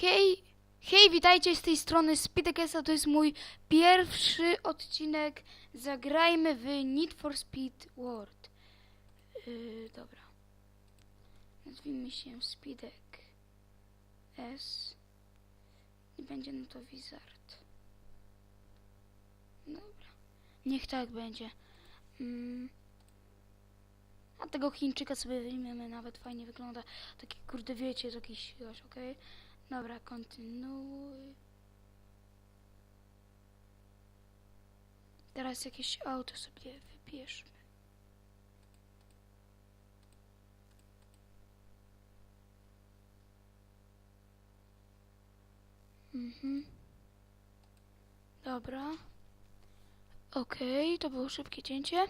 Hej, hej, witajcie z tej strony Speedekesa, to jest mój pierwszy odcinek. Zagrajmy w Need for Speed World. Yy, dobra. Nazwijmy się Speedek S. I będzie no to Wizard. Dobra. Niech tak będzie. Mm. A tego Chińczyka sobie wyjmiemy, nawet fajnie wygląda. Taki kurde wiecie, taki siłaś, okej? Dobra, kontynuuj. Teraz jakieś auto sobie wybierzmy. Mhm. Dobra. Okej, to było szybkie cięcie.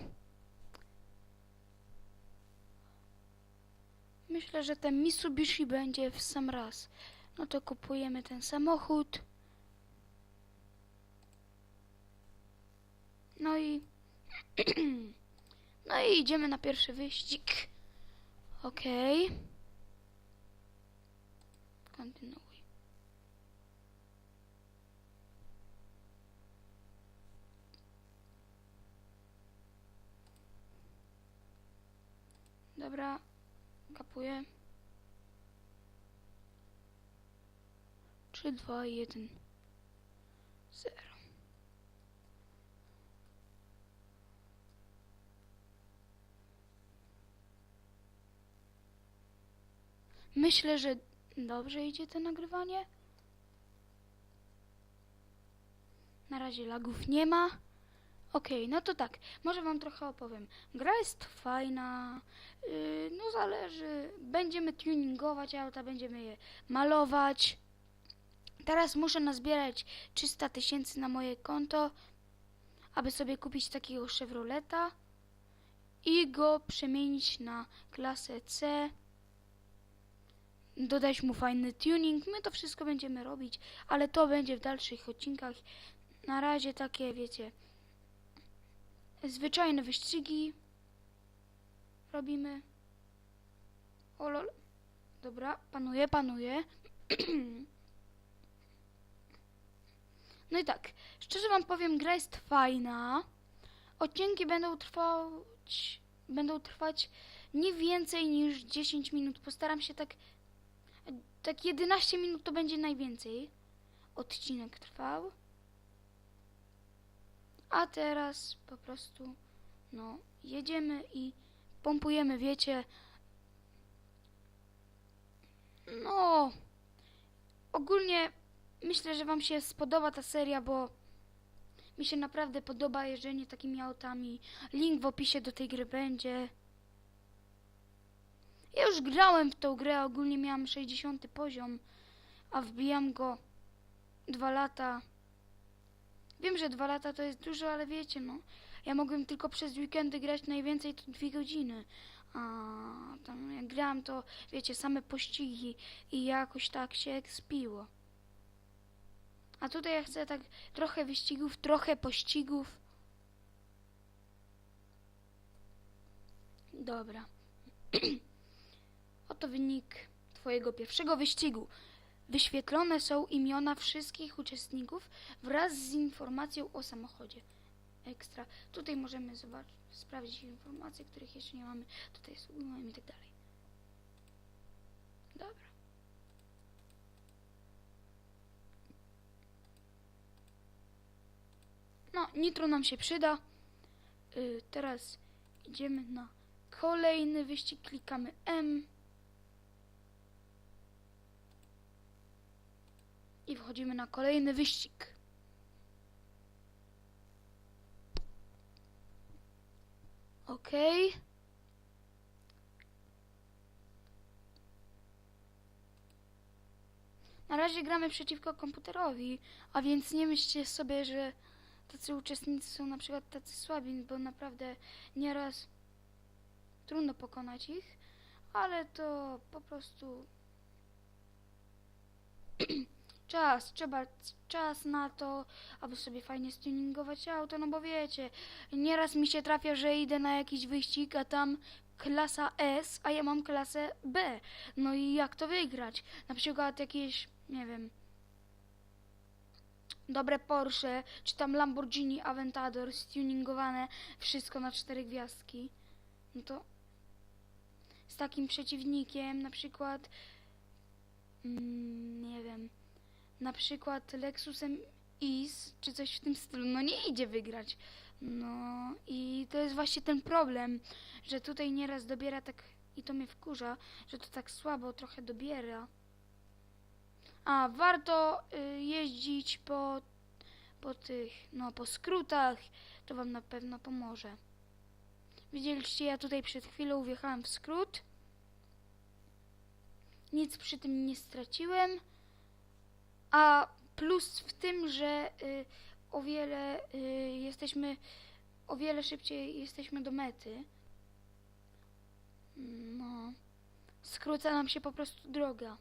Myślę, że ten Mitsubishi będzie w sam raz. No to kupujemy ten samochód. No i... no i idziemy na pierwszy wyścig. Okej. Kontynuuj. Dobra, kapuję. 3, 2, 1, 0. Myślę, że dobrze idzie to nagrywanie. Na razie lagów nie ma. Okej, no to tak, może wam trochę opowiem. Gra jest fajna, yy, no zależy. Będziemy tuningować auta, będziemy je malować. Teraz muszę nazbierać 300 tysięcy na moje konto, aby sobie kupić takiego Chevroleta i go przemienić na klasę C. Dodać mu fajny tuning. My to wszystko będziemy robić, ale to będzie w dalszych odcinkach. Na razie takie, wiecie, zwyczajne wyścigi robimy. O lol. Dobra, panuje, panuje. No i tak, szczerze wam powiem, gra jest fajna. Odcinki będą trwać, będą trwać nie więcej niż 10 minut. Postaram się tak, tak 11 minut to będzie najwięcej. Odcinek trwał. A teraz po prostu, no, jedziemy i pompujemy, wiecie. No, ogólnie myślę, że Wam się spodoba ta seria, bo mi się naprawdę podoba jeżdżenie takimi autami. Link w opisie do tej gry będzie. Ja już grałem w tą grę, ogólnie miałam 60 poziom, a wbijam go dwa lata. Wiem, że dwa lata to jest dużo, ale wiecie, no. Ja mogłem tylko przez weekendy grać najwięcej to dwie godziny. A tam jak grałem, to wiecie, same pościgi i jakoś tak się ekspiło. A tutaj ja chcę tak trochę wyścigów, trochę pościgów. Dobra. Oto wynik Twojego pierwszego wyścigu. Wyświetlone są imiona wszystkich uczestników wraz z informacją o samochodzie. Ekstra. Tutaj możemy zobaczyć, sprawdzić informacje, których jeszcze nie mamy. Tutaj jest umowem i tak dalej. Dobra. No, nitro nam się przyda. Y, teraz idziemy na kolejny wyścig. Klikamy M. I wchodzimy na kolejny wyścig. Okej. Na razie gramy przeciwko komputerowi, a więc nie myślcie sobie, że tacy uczestnicy są na przykład tacy słabi, bo naprawdę nieraz trudno pokonać ich, ale to po prostu czas, trzeba czas na to, aby sobie fajnie stuningować auto, no bo wiecie, nieraz mi się trafia, że idę na jakiś wyścig, a tam klasa S, a ja mam klasę B. No i jak to wygrać? Na przykład jakieś nie wiem, dobre Porsche, czy tam Lamborghini Aventador stuningowane, wszystko na cztery gwiazdki, no to z takim przeciwnikiem, na przykład, mm, nie wiem, na przykład Lexusem IS, czy coś w tym stylu, no nie idzie wygrać. No i to jest właśnie ten problem, że tutaj nieraz dobiera tak, i to mnie wkurza, że to tak słabo trochę dobiera. A, warto y, jeździć po, po tych, no po skrótach, to wam na pewno pomoże. Widzieliście, ja tutaj przed chwilą wjechałem w skrót. Nic przy tym nie straciłem. A plus w tym, że y, o wiele y, jesteśmy, o wiele szybciej jesteśmy do mety. No, skróca nam się po prostu droga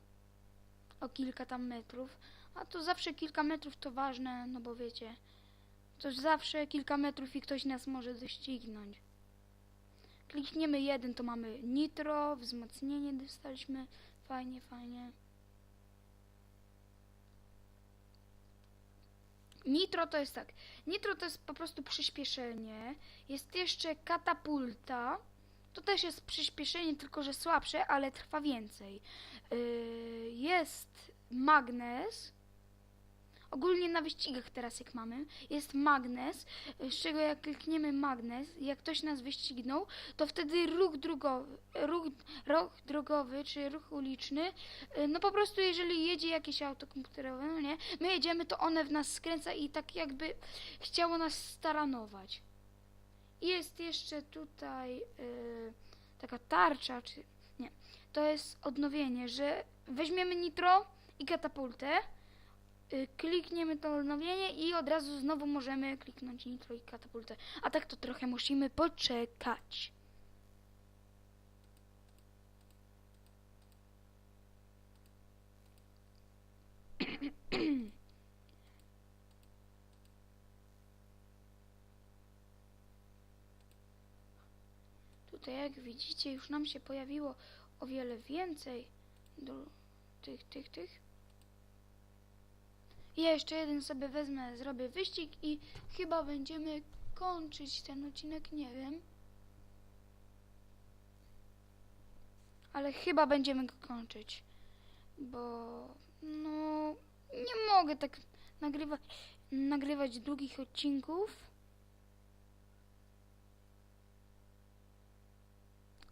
o kilka tam metrów. A to zawsze kilka metrów to ważne, no bo wiecie, to zawsze kilka metrów i ktoś nas może doścignąć. Klikniemy jeden, to mamy nitro, wzmocnienie dostaliśmy. Fajnie, fajnie. Nitro to jest tak. Nitro to jest po prostu przyspieszenie. Jest jeszcze katapulta. To też jest przyspieszenie, tylko że słabsze, ale trwa więcej. Yy, jest magnes. Ogólnie na wyścigach teraz jak mamy, jest magnes, z czego jak klikniemy magnes, jak ktoś nas wyścignął, to wtedy ruch drogowy, ruch, ruch drogowy czy ruch uliczny, y, no po prostu jeżeli jedzie jakieś auto komputerowe, no nie, my jedziemy, to one w nas skręca i tak jakby chciało nas staranować. Jest jeszcze tutaj y, taka tarcza, czy nie, to jest odnowienie, że weźmiemy nitro i katapultę, y, klikniemy to odnowienie i od razu znowu możemy kliknąć nitro i katapultę. A tak to trochę musimy poczekać. Tutaj jak widzicie już nam się pojawiło o wiele więcej do tych, tych, tych. Ja jeszcze jeden sobie wezmę, zrobię wyścig i chyba będziemy kończyć ten odcinek, nie wiem. Ale chyba będziemy go kończyć, bo no nie mogę tak nagrywać, nagrywać długich odcinków.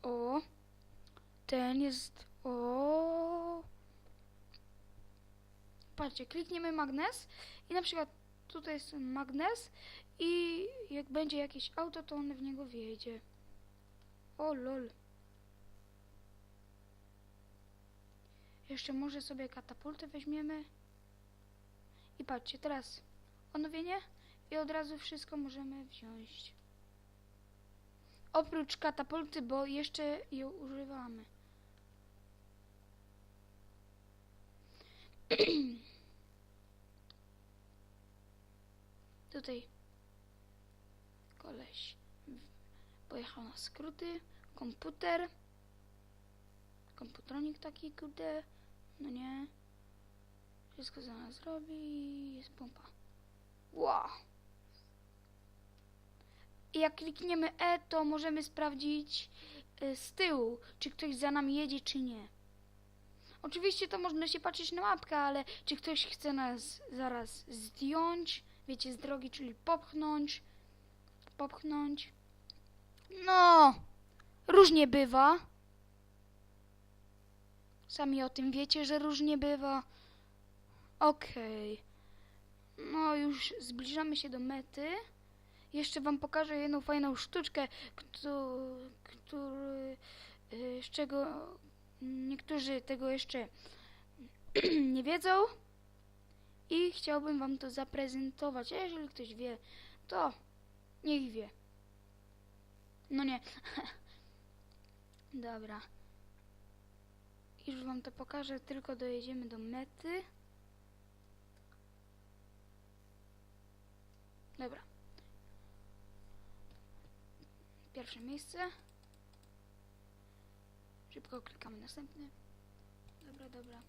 O, ten jest, o. Patrzcie, klikniemy magnes i na przykład tutaj jest magnes i jak będzie jakieś auto, to on w niego wjedzie. O lol. Jeszcze może sobie katapultę weźmiemy. I patrzcie, teraz odnowienie i od razu wszystko możemy wziąć. Oprócz katapulty, bo jeszcze ją używamy. Tutaj koleś pojechał na skróty, komputer, komputronik taki, kurde, no nie, wszystko za nas robi, jest pompa. Wow. I jak klikniemy E, to możemy sprawdzić y, z tyłu, czy ktoś za nami jedzie, czy nie. Oczywiście to można się patrzeć na mapkę, ale czy ktoś chce nas zaraz zdjąć, wiecie, z drogi, czyli popchnąć, popchnąć. No, różnie bywa. Sami o tym wiecie, że różnie bywa. Okej. No, już zbliżamy się do mety. Jeszcze wam pokażę jedną fajną sztuczkę, któ- który, y, z czego niektórzy tego jeszcze nie wiedzą. I chciałbym wam to zaprezentować. A jeżeli ktoś wie, to niech wie. No nie. Dobra. Już wam to pokażę, tylko dojedziemy do mety. Dobra. Pierwsze miejsce. Szybko klikamy następny. Dobra, dobra.